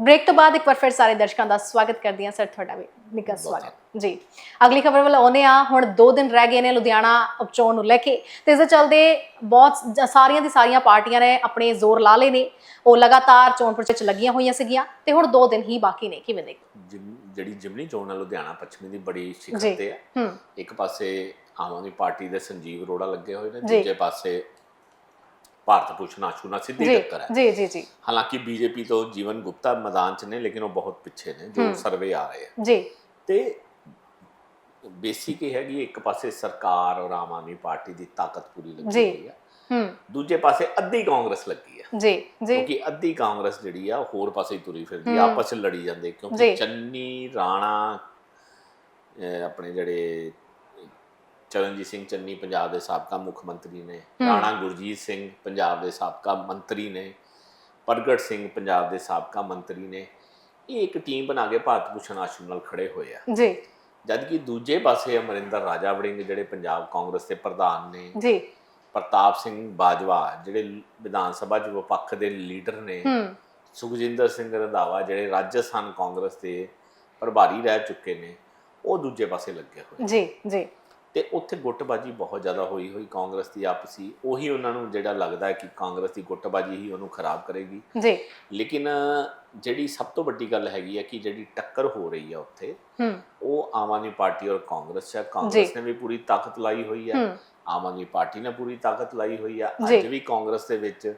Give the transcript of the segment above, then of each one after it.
Break ਤੋਂ ਬਾਅਦ ਇੱਕ ਵਾਰ ਫਿਰ ਸਾਰੇ ਦਰਸ਼ਕਾਂ ਦਾ ਸਵਾਗਤ ਕਰਦੀ ਹਾਂ। ਸਰ ਤੁਹਾਡਾ ਵੀ ਨਿੱਘਾ ਸਵਾਗਤ। ਜੀ। ਅਗਲੀ ਖਬਰ ਵੱਲ ਆਉਂਦੇ ਆ ਹੁਣ 2 ਦਿਨ ਰਹਿ ਗਏ ਨੇ ਲੁਧਿਆਣਾ ਉਪਚੋਣ ਨੂੰ ਲੈ ਕੇ ਤੇ ਇਸ ਦੇ ਚਲਦੇ ਬਹੁਤ ਸਾਰੀਆਂ ਦੀ ਸਾਰੀਆਂ ਪਾਰਟੀਆਂ ਨੇ ਆਪਣੇ ਜ਼ੋਰ ਲਾ ਲਏ ਨੇ। ਉਹ ਲਗਾਤਾਰ ਚੋਣ ਪ੍ਰਚਾਰ ਚ ਲੱਗੀਆਂ ਹੋਈਆਂ ਸੀਗੀਆਂ ਤੇ ਹੁਣ 2 ਦਿਨ ਹੀ ਬਾਕੀ ਨੇ। ਕਿਵੇਂ ਦੇਖ ਜਿਮ- ਜਿਹੜੀ ਜਿਮਨੀ ਚੋਣ ਆ ਲੁਧਿਆਣਾ ਪੱਛਮੀ ਦੀ ਬੜੀ। ਸਿਖਰ ਤੇ ਆ। ਇੱਕ ਪਾਸੇ ਆਮ ਆਦਮੀ ਪਾਰਟੀ ਦੇ ਸੰਜੀਵ ਅਰੋੜਾ ਲੱਗੇ ਹੋਏ ਨੇ। ਦੂਜੇ ਪਾਸੇ ਭਾਰਤ ਭੂਸ਼ਣ ਆਸ਼ੂ ਨਾਲ ਸਿੱਧੀ ਜੀ ਟੱਕਰ ਹੈ ਜੀ ਜੀ ਜੀ ਹਾਲਾਂਕਿ ਬੀਜੇਪੀ ਤੋਂ ਜੀਵਨ ਗੁਪਤਾ ਮੈਦਾਨ 'ਚ ਨੇ ਲੇਕਿਨ ਉਹ ਬਹੁਤ ਪਿੱਛੇ ਨੇ ਜੋ ਹੂੰ। ਸਰਵੇ ਆ ਰਹੇ ਆ ਜੀ ਤੇ ਬੇਸਿਕ ਇਹ ਹੈਗੀ ਇੱਕ ਪਾਸੇ ਸਰਕਾਰ ਔਰ ਆਮ ਆਦਮੀ ਪਾਰਟੀ ਦੀ ਤਾਕਤ ਪੂਰੀ ਲੱਗੀ ਜੀ। ਹੋਈ ਆ ਹੂੰ ਦੂਜੇ ਪਾਸੇ ਅੱਧੀ ਕਾਂਗਰਸ ਲੱਗੀ ਆ ਜੀ ਜੀ ਕਿਉਂਕਿ ਅੱਧੀ ਕਾਂਗਰਸ ਜਿਹੜੀ ਆ ਹੋਰ ਪਾਸੇ ਹੀ ਤੁਰੀ ਫਿਰਦੀ ਹੂੰ। ਆ ਆਪਸ ਵਿੱਚ ਲੜੀ ਜਾਂਦੇ ਜੀ। ਕਿਉਂਕਿ ਚੰਨੀ ਰਾਣਾ ਅਹ ਆਪਣੇ ਜਿਹੜੇ ਚਰਨਜੀਤ ਸਿੰਘ ਚੰਨੀ ਪੰਜਾਬ ਦੇ ਸਾਬਕਾ ਮੁੱਖ ਮੰਤਰੀ ਨੇ। ਰਾਣਾ ਗੁਰਜੀਤ ਸਿੰਘ ਪੰਜਾਬ ਦੇ ਸਾਬਕਾ ਮੰਤਰੀ ਨੇ ਪ੍ਰਗਟ ਸਿੰਘ ਪੰਜਾਬ ਦੇ ਸਾਬਕਾ ਮੰਤਰੀ ਨੇ ਇਹ ਇੱਕ ਟੀਮ ਬਣਾ ਕੇ ਭਾਰਤ ਭੂਸ਼ਣ ਆਸ਼ੂ ਨਾਲ ਖੜੇ ਹੋਏ ਆ। ਜੀ। ਜਦ ਕਿ ਦੂਜੇ ਪਾਸੇ ਅਮਰਿੰਦਰ ਰਾਜਾ ਵੜਿੰਗ ਜਿਹੜੇ ਪੰਜਾਬ ਕਾਂਗਰਸ ਦੇ ਪ੍ਰਧਾਨ ਨੇ ਜੀ। ਪ੍ਰਤਾਪ ਸਿੰਘ ਬਾਜਵਾ ਜਿਹੜੇ ਵਿਧਾਨ ਸਭਾ ਚ ਵਿਪੱਖ ਦੇ ਲੀਡਰ ਨੇ ਸੁਖਜਿੰਦਰ ਸਿੰਘ ਰੰਧਾਵਾ ਜਿਹੜੇ ਰਾਜਸਥਾਨ ਕਾਂਗਰਸ ਦੇ ਪ੍ਰਭਾਰੀ ਰਹਿ ਚੁੱਕੇ ਨੇ ਉਹ ਦੂਜੇ ਪਾਸੇ ਲੱਗੇ ਹੋਏ ਜੀ ਜੀ। ਤੇ ਉੱਥੇ ਗੁੱਟਬਾਜੀ ਬਹੁਤ ਜ਼ਿਆਦਾ ਹੋਈ ਹੋਈ ਕਾਂਗਰਸ ਦੀ ਆਪਸੀ। ਉਹੀ ਉਹਨਾਂ ਨੂੰ ਜਿਹੜਾ ਲੱਗਦਾ ਹੈ ਕਿ ਕਾਂਗਰਸ ਦੀ ਗੁੱਟਬਾਜੀ ਹੀ ਉਹਨੂੰ ਖਰਾਬ ਕਰੇਗੀ। ਜੀ। ਲੇਕਿਨ ਜਿਹੜੀ ਸਭ ਤੋਂ ਵੱਡੀ ਗੱਲ ਹੈਗੀ ਹੈ ਕਿ ਜਿਹੜੀ ਟੱਕਰ ਹੋ ਰਹੀ ਹੈ ਉੱਥੇ ਹੂੰ। ਉਹ ਆਮ ਆਦਮੀ ਪਾਰਟੀ ਔਰ ਕਾਂਗਰਸ ਹੈ। ਕਾਂਗਰਸ ਨੇ ਵੀ ਪੂਰੀ ਤਾਕਤ ਲਾਈ ਹੋਈ ਹੈ। ਹੂੰ। ਆਮ ਆਦਮੀ ਪਾਰਟੀ ਨੇ ਪੂਰੀ ਤਾਕਤ ਲਾਈ ਹੋਈ ਜੀ। ਅੱਜ ਵੀ ਕਾਂਗਰਸ ਦੇ ਵਿੱਚ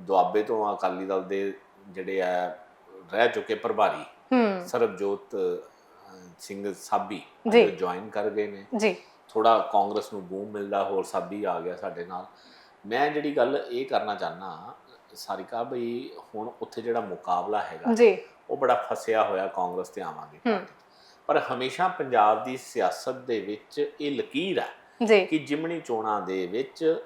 ਦੁਆਬੇ ਤੋਂ ਅਕਾਲੀ ਦਲ ਦੇ ਜਿਹੜੇ ਆ ਰਹਿ ਚੁੱਕੇ ਪ੍ਰਭਾਰੀ ਹੂੰ। ਸਰਬਜੋਤ ਸਿੰਘ ਸਾਬੀ ਜੀ। ਜੁਆਇਨ ਕਰ ਗਏ ਨੇ। ਜੀ। ਥੋੜਾ ਕਾਂਗਰਸ ਨੂੰ ਬੂਮ ਮਿਲਦਾ ਹੋਰ ਸਾਬੀ ਆ ਗਿਆ ਸਾਡੇ ਨਾਲ। ਮੈਂ ਜਿਹੜੀ ਗੱਲ ਇਹ ਕਰਨਾ ਚਾਹਨਾ ਸਾਰਿਕਾ ਬਈ ਹੁਣ ਉੱਥੇ ਜਿਹੜਾ ਮੁਕਾਬਲਾ ਹੈਗਾ ਜੀ। ਉਹ ਬੜਾ ਫਸਿਆ ਹੋਇਆ ਕਾਂਗਰਸ ਤੇ ਆਮ ਆਦਮੀ ਹੂੰ। ਪਾਰਟੀ ਪਰ ਹਮੇਸ਼ਾ ਪੰਜਾਬ ਦੀ ਸਿਆਸਤ ਦੇ ਵਿੱਚ ਇਹ ਲਕੀਰ ਹੈ ਜੀ। ਕਿ ਜਿਮਣੀ ਚੋਣਾਂ ਦੇ ਵਿੱਚ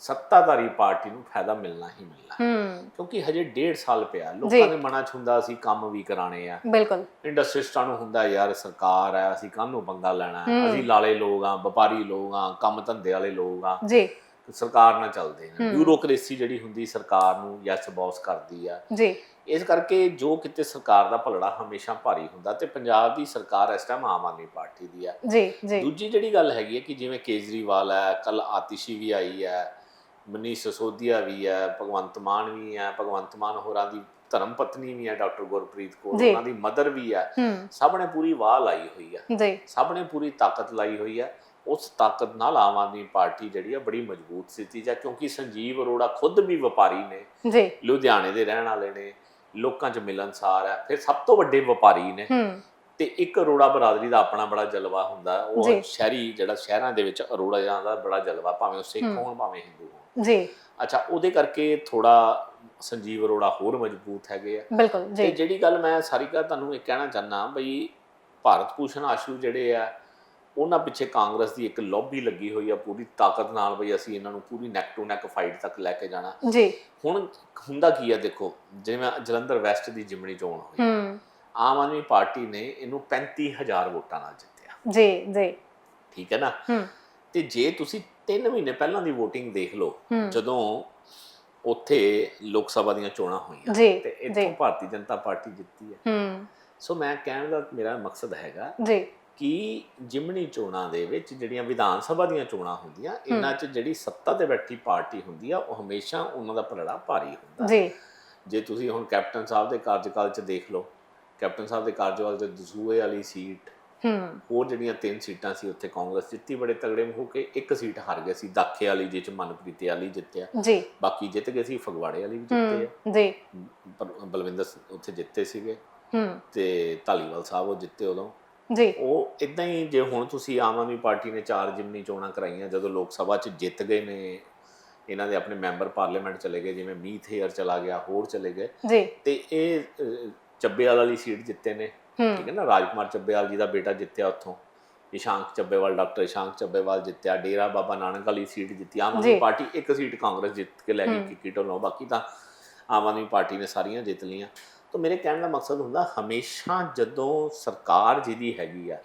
ਸੱਤਾਧਾਰੀ ਪਾਰਟੀ ਨੂੰ ਫਾਇਦਾ ਮਿਲਣਾ ਹੀ ਮਿਲਣਾ ਹੈ। ਕਿਉਂਕਿ ਹਜੇ ਡੇਢ ਸਾਲ ਪਿਆ। ਲੋਕਾਂ ਦੇ ਮਨਾਂ 'ਚ ਹੁੰਦਾ ਅਸੀਂ ਕੰਮ ਵੀ ਕਰਾਣੇ ਆ। ਬਿਲਕੁਲ। ਇੰਡਸਟਰੀਸਟਾਂ ਨੂੰ ਹੁੰਦਾ ਯਾਰ ਸਰਕਾਰ ਹੈ ਅਸੀਂ ਕਾਹਨੂੰ ਪੰਗਾ ਲੈਣਾ। ਅਸੀਂ ਲਾਲੇ ਲੋਕ ਆ ਵਪਾਰੀ ਲੋਕ ਆ ਕੰਮ ਧੰਦੇ ਵਾਲੇ ਲੋਕ ਆ। ਜੀ। ਸਰਕਾਰ ਨਾਲ ਚੱਲਦੇ ਨੇ। ਬਿਊਰੋਕ੍ਰੇਸੀ ਜਿਹੜੀ ਹੁੰਦੀ ਸਰਕਾਰ ਨੂੰ ਯੈਸ ਬੌਸ ਕਰਦੀ ਆ। ਜੀ। ਇਸ ਕਰਕੇ ਜੋ ਕਿਤੇ ਸਰਕਾਰ ਦਾ ਭਲੜਾ ਹਮੇਸ਼ਾ ਭਾਰੀ ਹੁੰਦਾ ਤੇ ਪੰਜਾਬ ਦੀ ਸਰਕਾਰ ਇਸ ਟਾਈਮ ਆਮ ਆਦਮੀ ਪਾਰਟੀ ਦੀ ਆ। ਜੀ ਜੀ। ਦੂਜੀ ਜਿਹੜੀ ਗੱਲ ਹੈਗੀ ਹੈ ਕਿ ਜਿਵੇਂ ਕੇਜਰੀਵਾਲ ਹੈ ਕੱਲ ਆਤਿਸ਼ੀ ਵੀ ਆਈ ਹੈ ਮਨੀਸ਼ ਸਿਸੋਦੀਆ ਵੀ ਹੈ ਭਗਵੰਤ ਮਾਨ ਵੀ ਹੈ ਭਗਵੰਤ ਮਾਨ ਹੋਰਾਂ ਦੀ ਧਰਮ ਪਤਨੀ ਵੀ ਹੈ ਡਾਕਟਰ ਗੁਰਪ੍ਰੀਤ ਕੌਰ ਜੀ। ਉਹਨਾਂ ਦੀ ਮਦਰ ਵੀ ਹੂੰ। ਸਭ ਨੇ ਪੂਰੀ ਵਾਹ ਲਾਈ ਹੋਈ ਜੀ। ਸਭ ਨੇ ਪੂਰੀ ਤਾਕਤ ਲਾਈ ਹੋਈ ਹੈ ਉਸ ਤਾਕਤ ਨਾਲ ਆਮ ਆਦਮੀ ਪਾਰਟੀ ਜਿਹੜੀ ਹੈ ਬੜੀ ਮਜ਼ਬੂਤ ਸਥਿਤੀ ਹੈ ਕਿਉਂਕਿ ਸੰਜੀਵ ਅਰੋੜਾ ਖੁਦ ਵੀ ਵਪਾਰੀ ਨੇ। ਜੀ। ਲੁਧਿਆਣੇ ਦੇ ਰਹਿਣ ਵਾਲੇ ਨੇ। ਲੋਕਾਂ 'ਚ ਮਿਲਨਸਾਰ ਹੈ ਫਿਰ ਸਭ ਤੋਂ ਵੱਡੇ ਵਪਾਰੀ ਨੇ। ਤੇ ਇੱਕ ਅਰੋੜਾ ਬਰਾਦਰੀ ਦਾ ਆਪਣਾ ਬੜਾ ਜਲਵਾ ਹੁੰਦਾ। ਉਹ ਸ਼ਹਿਰੀ ਜਿਹੜਾ ਸ਼ਹਿਰਾਂ ਦੇ ਵਿੱਚ ਅਰੋੜਾ ਦਾ ਬੜਾ ਜਲਵਾ ਭਾਵੇਂ ਉਹ ਸਿੱਖ। ਹੋਣ ਭਾਵੇਂ ਹਿੰਦੂ ਹੋਣ। ਜੀ। ਅੱਛਾ ਉਹਦੇ ਕਰਕੇ ਥੋੜਾ ਸੰਜੀਵ ਅਰੋੜਾ ਹੋਰ ਮਜ਼ਬੂਤ ਹੈਗੇ ਆ। ਬਿਲਕੁਲ ਤੇ ਜਿਹੜੀ ਗੱਲ ਮੈਂ ਸਾਰਿਕਾ ਤੁਹਾਨੂੰ ਇਹ ਕਹਿਣਾ ਚਾਹਨਾ ਬਈ ਭਾਰਤ ਭੂਸ਼ਣ ਆਸ਼ੂ ਜਿਹੜੇ ਆ ਉਹਨਾਂ ਪਿੱਛੇ ਕਾਂਗਰਸ ਦੀ ਇੱਕ ਲੌਬੀ ਲੱਗੀ ਹੋਈ ਆ ਪੂਰੀ ਤਾਕਤ ਨਾਲ ਬਈ ਅਸੀਂ ਇਹਨਾਂ ਨੂੰ ਪੂਰੀ ਨੈਕ ਟੂ ਨੈਕ ਫਾਈਟ ਤੱਕ ਲੈ ਕੇ ਜਾਣਾ। ਜੀ। ਹੁਣ ਹੁੰਦਾ ਕੀ ਆ ਦੇਖੋ ਜਿਵੇਂ ਜਲੰਧਰ ਵੈਸਟ ਦੀ ਜਿਮਣੀ ਚੋਣ ਹੋਈ। ਹੂੰ। ਆਮ ਆਦਮੀ ਪਾਰਟੀ ਨੇ ਇਹਨੂੰ 35000 ਵੋਟਾਂ ਨਾਲ ਜਿੱਤਿਆ। ਜੀ ਜੀ। ਠੀਕ ਹੈ ਨਾ? ਤੇ ਜੇ ਤੁਸੀਂ 3 ਮਹੀਨੇ ਪਹਿਲਾਂ ਦੀ VOTING ਦੇਖ ਲਓ ਜਦੋਂ ਉੱਥੇ ਲੋਕ ਸਭਾ ਦੀਆਂ ਚੋਣਾਂ ਹੋਈਆਂ ਤੇ ਇੱਥੋਂ ਭਾਰਤੀ ਜਨਤਾ ਪਾਰਟੀ ਜਿੱਤੀ ਹੈ। ਹੂੰ। ਸੋ ਮੈਂ ਕਹਿਣ ਦਾ ਮੇਰਾ ਮਕਸਦ ਹੈਗਾ ਜੀ। ਕਿ ਜਿਮਣੀ ਚੋਣਾਂ ਦੇ ਵਿੱਚ ਜਿਹੜੀਆਂ ਵਿਧਾਨ ਸਭਾ ਦੀਆਂ ਚੋਣਾਂ ਹੁੰਦੀਆਂ ਇਹਨਾਂ 'ਚ ਜਿਹੜੀ ਸੱਤਾ ਤੇ ਬੈਠੀ ਪਾਰਟੀ ਹੁੰਦੀ ਆ ਉਹ ਹਮੇਸ਼ਾ ਉਹਨਾਂ ਦਾ ਪਲੜਾ ਭਾਰੀ ਹੁੰਦਾ। ਜੀ। ਜੇ ਤੁਸੀਂ ਹੁਣ ਕੈਪਟਨ ਸਾਹਿਬ ਦੇ ਕਾਰਜਕਾਲ 'ਚ ਦੇਖ ਲਓ ਕੈਪਟਨ ਸਾਹਿਬ ਦੇ ਕਾਰਜਕਾਲ 'ਚ ਦਸੂਏ ਵਾਲੀ ਸੀਟ ਹੂੰ। ਹੋਰ ਜਿਹੜੀਆਂ ਤਿੰਨ ਸੀਟਾਂ ਸੀ ਉੱਥੇ ਕਾਂਗਰਸ ਜਿੱਤੀ ਬੜੇ ਤਗੜੇ ਹੋ ਕੇ ਇੱਕ ਸੀਟ ਹਾਰ ਗਏ ਸੀ ਦਾਖੇ ਵਾਲੀ ਜਿਹ 'ਚ ਮਨਪ੍ਰੀਤ ਵਾਲੀ ਜਿੱਤਿਆ। ਜੀ। ਬਾਕੀ ਜਿੱਤ ਗਏ ਸੀ ਫਗਵਾੜੇ ਵਾਲੀ ਵੀ ਜਿੱਤੇ ਆ। ਜੀ। ਬਲਵਿੰਦਰ ਉੱਥੇ ਜਿੱਤੇ ਸੀਗੇ। ਹੂੰ। ਤੇ ਢਾਲੀਵਾਲ ਸਾਹਿਬ ਉਹ ਜਿੱਤੇ ਉਦੋਂ। ਜੀ। ਉਹ ਇਦਾਂ ਹੀ ਜੇ ਹੁਣ ਤੁਸੀਂ ਆਮ ਆਦਮੀ ਪਾਰਟੀ ਨੇ ਚਾਰ ਜਿਮਨੀ ਚੋਣਾਂ ਕਰਾਈਆਂ ਜਦੋਂ ਲੋਕ ਸਭਾ 'ਚ ਜਿੱਤ ਗਏ ਨੇ ਇਹਨਾਂ ਦੇ ਆਪਣੇ ਮੈਂਬਰ ਪਾਰਲੀਮੈਂਟ ਚਲੇ ਗਏ ਜਿਵੇਂ ਮੀਤ ਹੇਅਰ ਚਲਾ ਗਿਆ ਹੋਰ ਚਲੇ ਗਏ। ਜੀ। ਤੇ ਇਹ ਚੱਬੇਵਾਲ ਵਾਲੀ ਸੀਟ ਜਿੱਤੇ ਨੇ। ਠੀਕ ਹੈ ਨਾ? ਰਾਜਕੁਮਾਰ ਚੱਬੇਵਾਲ ਜੀ ਦਾ ਬੇਟਾ ਜਿੱਤਿਆ ਉੱਥੋਂ। ਇਸ਼ਾਂਕ ਚੱਬੇਵਾਲ ਡਾਕਟਰ ਇਸ਼ਾਂਕ ਚੱਬੇਵਾਲ ਜਿੱਤਿਆ। ਡੇਰਾ ਬਾਬਾ ਨਾਨਕ ਵਾਲੀ ਸੀਟ ਜਿੱਤੀ। ਆਮ ਆਦਮੀ। ਪਾਰਟੀ ਇੱਕ ਸੀਟ ਕਾਂਗਰਸ ਜਿੱਤ ਕੇ ਲੈ ਗਈ ਹੂੰ। ਕਿਕੀ ਢੋਲੋਂ ਬਾਕੀ ਤਾਂ ਆਮ ਆਦਮੀ ਪਾਰਟੀ ਨੇ ਸਾਰੀਆਂ ਜਿੱਤ ਲਈਆਂ। ਤਾਂ ਮੇਰੇ ਕਹਿਣ ਦਾ ਮਕਸਦ ਹੁੰਦਾ ਹਮੇਸ਼ਾ ਜਦੋਂ ਸਰਕਾਰ ਜਿਹਦੀ ਹੈਗੀ ਆ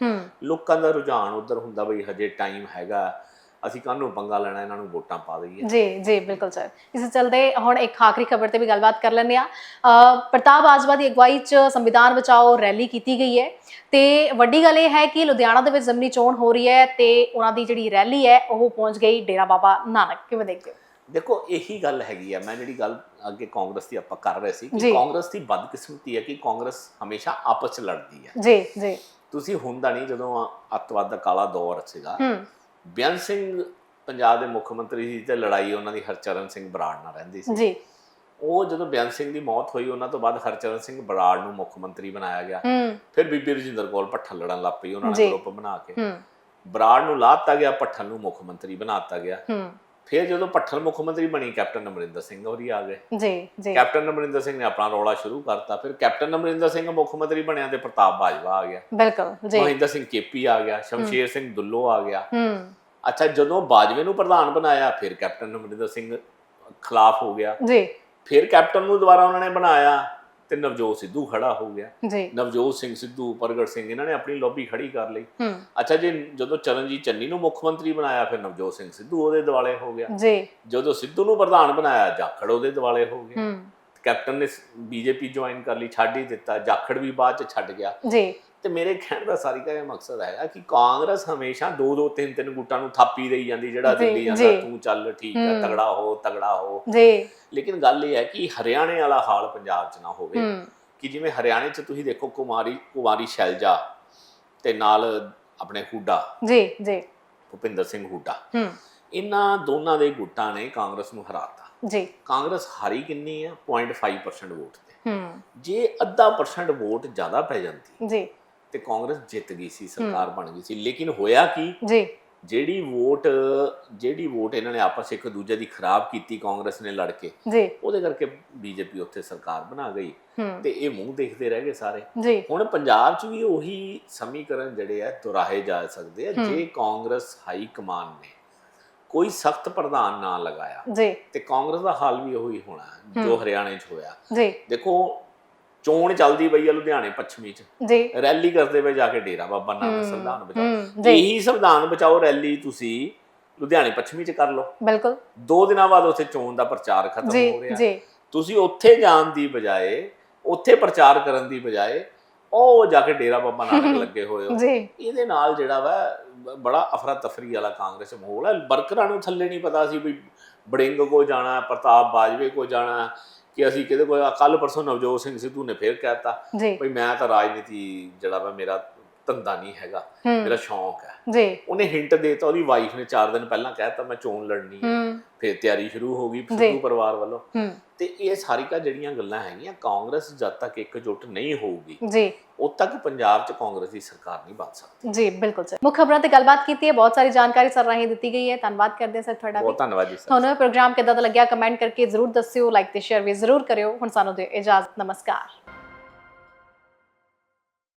ਲੋਕਾਂ ਦਾ ਰੁਝਾਨ ਉਧਰ ਹੁੰਦਾ ਬਈ ਹਜੇ ਟਾਈਮ ਹੈਗਾ। ਅਸੀਂ ਕਾਹਨੂੰ ਪੰਗਾ ਲੈਣਾ ਇਹਨਾਂ ਨੂੰ ਵੋਟਾਂ ਪਾ ਦਈਏ। ਜੀ ਜੀ ਬਿਲਕੁਲ ਸਰ। ਇਸ ਚਲਦੇ ਹੁਣ ਇੱਕ ਆਖਰੀ ਖਬਰ ਤੇ ਵੀ ਗੱਲਬਾਤ ਕਰ ਲੈਂਦੇ ਆ ਪ੍ਰਤਾਪ ਆਜਵਾ ਦੀ ਅਗਵਾਈ 'ਚ ਸੰਵਿਧਾਨ ਬਚਾਓ ਰੈਲੀ ਕੀਤੀ ਗਈ ਹੈ। ਤੇ ਵੱਡੀ ਗੱਲ ਇਹ ਹੈ ਕਿ ਲੁਧਿਆਣਾ ਦੇ ਵਿੱਚ ਜ਼ਮਨੀ ਚੋਣ ਹੋ ਰਹੀ ਹੈ ਤੇ ਉਹਨਾਂ ਦੀ ਜਿਹੜੀ ਰੈਲੀ ਹੈ ਉਹ ਪਹੁੰਚ ਗਈ ਡੇਰਾ ਬਾਬਾ ਨਾਨਕ। ਕਿਵੇਂ ਦੇਖਦੇ ਹੋ? ਦੇਖੋ ਇਹੀ ਗੱਲ ਹੈਗੀ ਆ। ਮੈਂ ਜਿਹੜੀ ਗੱਲ ਅੱਗੇ ਕਾਂਗਰਸ ਦੀ ਆਪਾਂ ਕਰ ਰਹੇ ਸੀ। ਕਿ ਕਾਂਗਰਸ ਦੀ ਬਦਕਿਸਮਤੀ ਹੈ ਕਿ ਕਾਂਗਰਸ ਹਮੇਸ਼ਾ ਆਪਸ ਚ ਲੜਦੀ ਹੈ। ਜੀ ਜੀ। ਤੁਸੀਂ ਹੁੰਦਾ ਨਹੀਂ ਜਦੋਂ ਅੱਤਵਾਦ ਦਾ ਕਾਲਾ ਦੌਰ ਸੀਗਾ। ਹੂੰ। ਬਿਆਨ ਸਿੰਘ ਪੰਜਾਬ ਦੇ ਮੁੱਖ ਮੰਤਰੀ ਸੀ ਤੇ ਲੜਾਈ ਉਹਨਾਂ ਦੀ ਹਰਚਰਨ ਸਿੰਘ ਬਰਾੜ ਨਾਲ ਰਹਿੰਦੀ ਸੀ। ਜੀ। ਉਹ ਜਦੋਂ ਬਿਆਨ ਸਿੰਘ ਦੀ ਮੌਤ ਹੋਈ ਉਹਨਾਂ ਤੋਂ ਬਾਅਦ ਹਰਚਰਨ ਸਿੰਘ ਬਰਾੜ ਨੂੰ ਮੁੱਖ ਮੰਤਰੀ ਬਣਾਇਆ ਗਿਆ। ਫਿਰ ਬੀਬੀ ਰਜਿੰਦਰ ਕੌਰ ਭੱਠਲ ਲੜਨ ਲੱਗ ਪਈ ਉਹਨਾਂ। ਨੇ ਗਰੁੱਪ ਬਣਾ ਕੇ। ਬਰਾੜ ਨੂੰ ਲਾਤਾ ਗਿਆ ਭੱਠਲ ਨੂੰ ਮੁੱਖ ਮੰਤਰੀ ਬਣਾਤਾ ਗਿਆ। ਫਿਰ ਜਦੋਂ ਭੱਠਲ ਮੁੱਖ ਮੰਤਰੀ ਬਣੀ ਕੈਪਟਨ ਅਮਰਿੰਦਰ ਸਿੰਘ ਹੋਰੀ ਆ ਗਏ। ਜੀ ਜੀ। ਕੈਪਟਨ ਅਮਰਿੰਦਰ ਸਿੰਘ ਨੇ ਆਪਣਾ ਰੌਲਾ ਸ਼ੁਰੂ ਕਰਤਾ। ਫਿਰ ਕੈਪਟਨ ਅਮਰਿੰਦਰ ਸਿੰਘ ਮੁੱਖ ਮੰਤਰੀ ਬਣਿਆ ਤੇ ਪ੍ਰਤਾਪ ਬਾਜਵਾ ਆ ਗਿਆ। ਬਿਲਕੁਲ ਜੀ। ਮਹਿੰਦਰ ਸਿੰਘ ਕੇਪੀ ਆ ਗਿਆ ਸ਼ਮਸ਼ੇਰ ਸਿੰਘ ਦੁੱਲੋ ਆ ਗਿਆ। ਹੂੰ। ਅੱਛਾ ਜਦੋਂ ਬਾਜਵੇ ਨੂੰ ਪ੍ਰਧਾਨ ਬਣਾਇਆ ਫਿਰ ਕੈਪਟਨ ਅਮਰਿੰਦਰ ਸਿੰਘ ਖਿਲਾਫ ਹੋ ਗਿਆ। ਜੀ। ਫਿਰ ਕੈਪਟਨ ਨੂੰ ਦੁਬਾਰਾ ਉਹਨਾਂ ਨੇ ਬਣਾਇਆ। ਤੇ ਨਵਜੋਤ ਸਿੱਧੂ ਖੜਾ ਹੋ ਗਿਆ। ਜੀ। ਨਵਜੋਤ ਸਿੰਘ ਸਿੱਧੂ ਪ੍ਰਗਟ ਸਿੰਘ ਇਹਨਾਂ ਨੇ ਆਪਣੀ ਲੌਬੀ ਖੜੀ ਕਰ ਲਈ। ਅੱਛਾ ਜੇ ਜਦੋਂ ਚਰਨਜੀਤ ਚੰਨੀ ਨੂੰ ਮੁੱਖ ਮੰਤਰੀ ਬਣਾਇਆ ਫਿਰ ਨਵਜੋਤ ਸਿੰਘ ਸਿੱਧੂ ਉਹਦੇ ਦਿਵਾਲੇ ਹੋ ਗਿਆ। ਜੀ। ਜਦੋਂ ਸਿੱਧੂ ਨੂੰ ਪ੍ਰਧਾਨ ਬਣਾਇਆ ਜਾਖੜ ਉਹਦੇ ਦਿਵਾਲੇ ਹੋ ਗਿਆ। ਕੈਪਟਨ ਨੇ ਬੀਜੇਪੀ ਜੁਆਇਨ ਕਰ ਲਈ ਛੱਡ ਹੀ ਦਿੱਤਾ ਜਾਖੜ ਵੀ ਬਾਅਦ ਚ ਛੱਡ ਗਿਆ। ਜੀ। ਤੇ ਮੇਰੇ ਕਹਿਣ ਦਾ ਸਾਰੀ ਦਾ ਇਹ ਮਕਸਦ ਹੈਗਾ ਕਿ ਕਾਂਗਰਸ ਹਮੇਸ਼ਾ ਦੋ ਦੋ ਤਿੰਨ ਤਿੰਨ ਗੁੱਟਾਂ ਨੂੰ ਥਾਪੀ ਦੇਈ ਜਾਂਦੀ ਜਿਹੜਾ ਦਿੱਲੀ ਜਾਂਦਾ। ਤੂੰ ਚੱਲ ਠੀਕ ਹੈ ਹੂੰ। ਤਗੜਾ ਹੋ ਤਗੜਾ ਹੋ। ਜੀ। ਲੇਕਿਨ ਗੱਲ ਇਹ ਹੈ ਕਿ ਹਰਿਆਣੇ ਵਾਲਾ ਹਾਲ ਪੰਜਾਬ 'ਚ ਨਾ ਹੋਵੇ ਹੂੰ। ਕਿ ਜਿਵੇਂ ਹਰਿਆਣੇ 'ਚ ਤੁਸੀਂ ਦੇਖੋ ਕੁਮਾਰੀ ਕੁਮਾਰੀ ਸ਼ੈਲਜਾ ਤੇ ਨਾਲ ਆਪਣੇ ਹੁੱਡਾ ਜੀ ਜੀ। ਭੁਪਿੰਦਰ ਸਿੰਘ ਹੁੱਡਾ। ਹੂੰ। ਇਹਨਾਂ ਦੋਨਾਂ ਦੇ ਗੁੱਟਾਂ ਨੇ ਕਾਂਗਰਸ ਨੂੰ ਹਰਾਤਾ। ਜੀ। ਕਾਂਗਰਸ ਹਾਰੀ ਕਿੰਨੀ ਹੈ 0.5% ਵੋਟ ਤੇ। ਹੂੰ। ਜੇ ਅੱਧਾ ਪਰਸੈਂਟ ਵੋਟ ਜ਼ਿਆਦਾ ਪੈ ਜਾਂਦੀ ਜੀ। ਤੇ ਕਾਂਗਰਸ ਜਿੱਤ ਗਈ ਸੀ ਸਰਕਾਰ ਬਣ ਗਈ ਸੀ। ਲੇਕਿਨ ਹੋਇਆ ਕੀ? ਜੀ। ਜਿਹੜੀ ਵੋਟ ਜਿਹੜੀ ਵੋਟ ਇਹਨਾਂ ਨੇ ਆਪਸ ਇੱਕ ਦੂਜੇ ਦੀ ਖਰਾਬ ਕੀਤੀ ਕਾਂਗਰਸ ਨੇ ਲੜ ਕੇ ਜੀ। ਉਹਦੇ ਕਰਕੇ ਬੀਜੇਪੀ ਉੱਥੇ ਸਰਕਾਰ ਬਣਾ ਗਈ। ਤੇ ਇਹ ਮੂੰਹ ਦੇਖਦੇ ਰਹਿ ਗਏ ਸਾਰੇ। ਜੀ। ਹੁਣ ਪੰਜਾਬ 'ਚ ਵੀ ਉਹੀ ਸਮੀਕਰਨ ਜਿਹੜੇ ਆ ਦੁਹਰਾਏ ਜਾ ਸਕਦੇ ਆ। ਜੇ ਕਾਂਗਰਸ ਹਾਈ ਕਮਾਨ ਨੇ ਕੋਈ ਸਖਤ ਪ੍ਰਧਾਨ ਨਾ ਲਗਾਇਆ। ਜੀ। ਤੇ ਕਾਂਗਰਸ ਦਾ ਹਾਲ ਵੀ ਉਹੀ ਹੋਣਾ ਜੋ। ਹਰਿਆਣੇ 'ਚ ਹੋਇਆ। ਜੀ। ਦੇਖੋ ਚੋਣ ਚੱਲਦੀ ਪਈ ਆ ਲੁਧਿਆਣੇ ਪੱਛਮੀ 'ਚ। ਜੀ। ਰੈਲੀ ਕਰਦੇ ਪਏ ਜਾ ਕੇ ਡੇਰਾ ਬਾਬਾ ਨਾਨਕ ਸੰਵਿਧਾਨ ਬਚਾਓ। ਇਹੀ ਸੰਵਿਧਾਨ ਬਚਾਓ ਰੈਲੀ ਤੁਸੀਂ ਲੁਧਿਆਣੇ ਪੱਛਮੀ 'ਚ ਕਰ ਲਓ। ਬਿਲਕੁਲ। ਦੋ ਦਿਨਾਂ ਬਾਅਦ ਉੱਥੇ ਚੋਣ ਦਾ ਪ੍ਰਚਾਰ ਖਤਮ ਹੋ ਰਿਹਾ। ਜੀ। ਤੁਸੀਂ ਉੱਥੇ ਜਾਣ ਦੀ ਬਜਾਏ ਉੱਥੇ ਪ੍ਰਚਾਰ ਕਰਨ ਦੀ ਬਜਾਏ ਉਹ ਜਾ ਕੇ ਡੇਰਾ ਬਾਬਾ ਨਾਨਕ ਲੱਗੇ ਹੋਏ ਹੋ। ਜੀ। ਇਹਦੇ ਨਾਲ ਜਿਹੜਾ ਵਾ ਬੜਾ ਅਫਰਾ ਤਫਰੀ ਵਾਲਾ ਕਾਂਗਰਸ ਮਾਹੌਲ ਹੈ। ਵਰਕਰਾਂ ਨੂੰ ਥੱਲੇ ਨਹੀਂ ਪਤਾ ਸੀ ਵੀ ਬੜਿੰਗ ਕੋ ਜਾਣਾ ਪ੍ਰਤਾਪ ਬਾਜਵੇ ਕੋ ਜਾਣਾ ਕਿ ਅਸੀਂ ਕਿਹਦੇ ਕੋਲ ਕੱਲ ਪਰਸੋਂ ਨਵਜੋਤ ਸਿੰਘ ਸਿੱਧੂ ਨੇ ਫੇਰ ਕਹਿਤਾ ਭਈ ਮੈਂ ਤਾਂ ਰਾਜਨੀਤੀ ਜਿਹੜਾ ਵਾ ਮੇਰਾ ਧੰਦਾ ਨਹੀਂ ਹੈਗਾ ਮੇਰਾ ਸ਼ੌਂਕ ਹੈ। ਜੀ। ਉਹਨੇ ਹਿੰਟ ਦੇਤਾ ਉਹਦੀ ਵਾਈਫ ਨੇ 4 ਦਿਨ ਪਹਿਲਾਂ ਕਹਿਤਾ ਮੈਂ ਚੋਣ ਲੜਨੀ ਹੂੰ। ਫਿਰ ਤਿਆਰੀ ਸ਼ੁਰੂ ਹੋ ਗਈ। ਸਿੱਧੂ ਪਰਿਵਾਰ ਵੱਲੋਂ। ਤੇ ਇਹ ਸਾਰੀਆਂ ਜਿਹੜੀਆਂ ਗੱਲਾਂ ਹੈਗੀਆਂ ਕਾਂਗਰਸ ਜਦ ਤੱਕ ਇਕਜੁੱਟ ਨਹੀਂ ਹੋਊਗੀ ਜੀ। ਉਦ ਤੱਕ ਪੰਜਾਬ 'ਚ ਕਾਂਗਰਸ ਦੀ ਸਰਕਾਰ ਨਹੀਂ ਬਣ ਸਕਦੀ। ਜੀ ਬਿਲਕੁਲ ਸਰ। ਮੁੱਖ ਖਬਰਾਂ ਤੇ ਗੱਲਬਾਤ ਕੀਤੀ ਹੈ ਬਹੁਤ ਸਾਰੀ ਜਾਣਕਾਰੀ ਸਰ ਰਾਹੀਂ ਦਿੱਤੀ ਗਈ ਹੈ। ਧੰਨਵਾਦ ਕਰਦੇ ਹਾਂ ਸਰ ਤੁਹਾਡਾ ਵੀ। ਬਹੁਤ ਧੰਨਵਾਦ ਜੀ ਸਰ। ਤੁਹਾਨੂੰ ਇਹ ਪ੍ਰੋਗਰਾਮ ਕਿੱਦਾਂ ਦਾ ਲੱਗਿਆ ਕਮੈਂਟ ਕਰਕੇ ਜ਼ਰੂਰ ਦੱਸਿਓ ਲਾਈਕ ਤੇ ਸ਼ੇਅਰ ਵੀ ਜ਼ਰੂਰ ਕਰਿਓ। ਹੁਣ ਸਾਨੂੰ ਦਿਓ ਇਜਾਜ਼ਤ। ਨਮਸਕਾਰ।